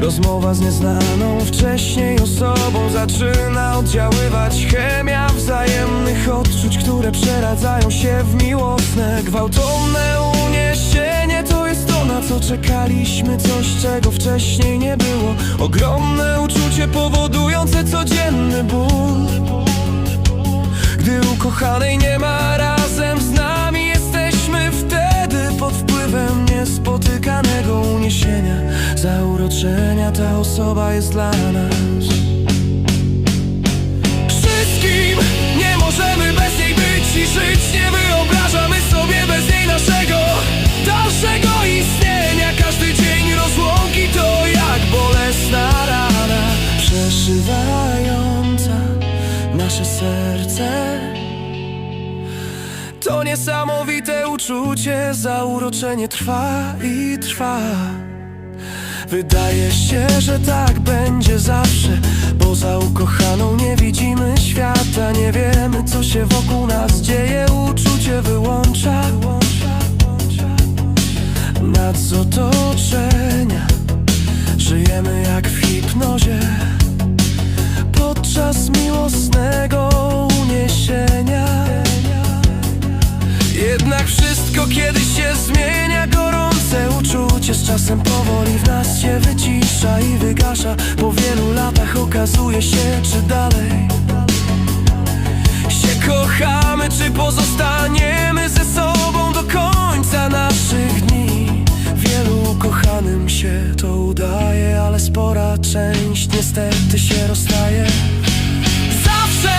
Rozmowa z nieznaną wcześniej osobą Zaczyna oddziaływać. Chemia wzajemnych odczuć Które przeradzają się w miłosne Gwałtowne uniesienie. To jest to na co czekaliśmy Coś czego wcześniej nie było. Ogromne uczucie powodujące codzienny ból. Gdy ukochanej nie ma Ta osoba jest dla nas. Wszystkim nie możemy bez niej być i żyć Nie wyobrażamy sobie bez niej naszego dalszego istnienia. Każdy dzień rozłąki to jak bolesna rana. Przeszywająca nasze serce. To niesamowite uczucie, zauroczenie trwa i trwa Wydaje się, że tak będzie zawsze Poza ukochaną nie widzimy świata. Nie wiemy co się wokół nas dzieje. Uczucie wyłącza Nad z otoczenia. Żyjemy jak w hipnozie. Podczas miłosnego uniesienia. Jednak wszystko kiedyś się zmienia. Gorące uczucie z czasem powoli w okazuje się, czy dalej Się kochamy, czy pozostaniemy ze sobą do końca naszych dni. Wielu kochanym się to udaje, ale spora część niestety się rozstaje. Zawsze